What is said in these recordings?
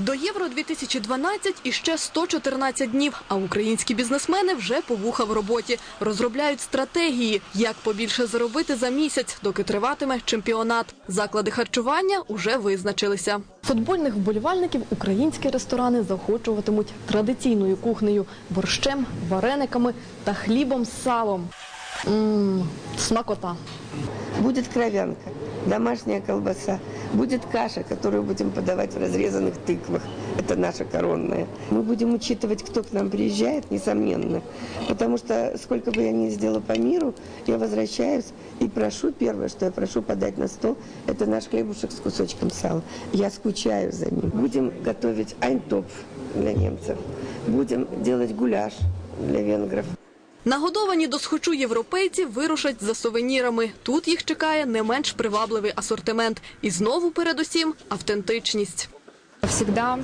До Євро 2012 іще 114 днів, а українські бізнесмени вже по вуха в роботі. Розробляють стратегії, як побільше заробити за місяць, доки триватиме чемпіонат. Заклади харчування уже визначилися. Футбольних вболівальників українські ресторани заохочуватимуть традиційною кухнею – борщем, варениками та хлібом з салом. Мм, смакота. Будет кровянка, домашняя колбаса, будет каша, которую будем подавать в разрезанных тыквах. Это наша коронная. Мы будем учитывать, кто к нам приезжает, несомненно. Потому что сколько бы я ни сделала по миру, я возвращаюсь и прошу, первое, что я прошу подать на стол, это наш хлебушек с кусочком сала. Я скучаю за ним. Будем готовить айнтоп для немцев. Будем делать гуляш для венгров. Нагодовані до схочу європейці вирушать за сувенірами. Тут їх чекає не менш привабливий асортимент. І знову передусім автентичність. Всегда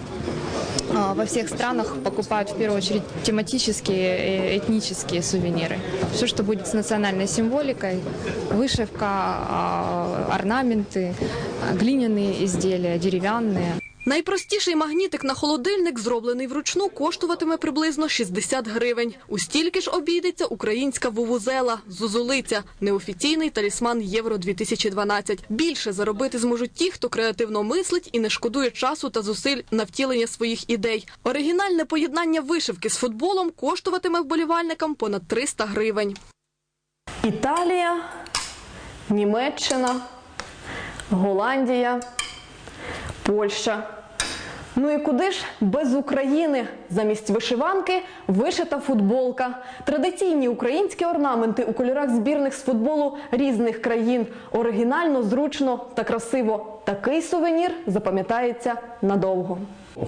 а, во всех странах покупают в первую очередь тематические, э, этнические сувениры. Все, что будет с национальной символикой, вышивка, а, орнаменты, а, глиняные изделия, деревянные. Найпростіший магнітик на холодильник, зроблений вручну, коштуватиме приблизно 60 гривень. У стільки ж обійдеться українська вувузела, зузулиця, неофіційний талісман Євро-2012. Більше заробити зможуть ті, хто креативно мислить і не шкодує часу та зусиль на втілення своїх ідей. Оригінальне поєднання вишивки з футболом коштуватиме вболівальникам понад 300 гривень. Італія, Німеччина, Голландія, Польща. Ну і куди ж без України? Замість вишиванки вишита футболка. Традиційні українські орнаменти у кольорах збірних з футболу різних країн. Оригінально, зручно та красиво. Такий сувенір запам'ятається надовго.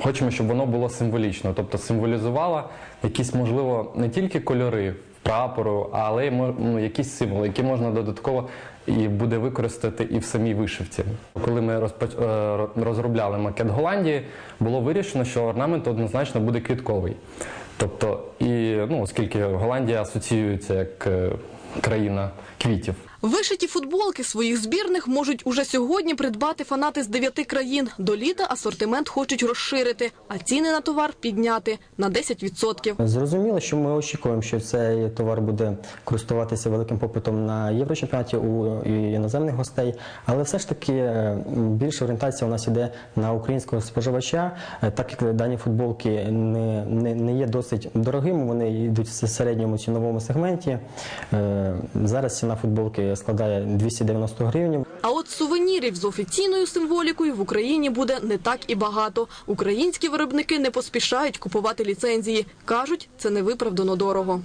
Хочемо, щоб воно було символічно, тобто символізувало якісь, можливо, не тільки кольори прапору, але ну, якісь символи, які можна додатково і буде використати і в самій вишивці. Коли ми розпоч- е, розробляли макет Голландії, було вирішено, що орнамент однозначно буде квітковий. Тобто, і ну, оскільки Голландія асоціюється як е, країна квітів. Вишиті футболки своїх збірних можуть уже сьогодні придбати фанати з дев'яти країн. До літа асортимент хочуть розширити, а ціни на товар підняти на 10%. Зрозуміло, що ми очікуємо, що цей товар буде користуватися великим попитом на єврочемпіонаті у іноземних гостей, але все ж таки е, більша орієнтація у нас іде на українського споживача, е, так як дані футболки не, не, не є досить дорогими, вони йдуть в середньому ціновому сегменті. Е, Зараз ціна футболки складає 290 гривень. А от сувенірів з офіційною символікою в Україні буде не так і багато. Українські виробники не поспішають купувати ліцензії. Кажуть, це невиправдано дорого.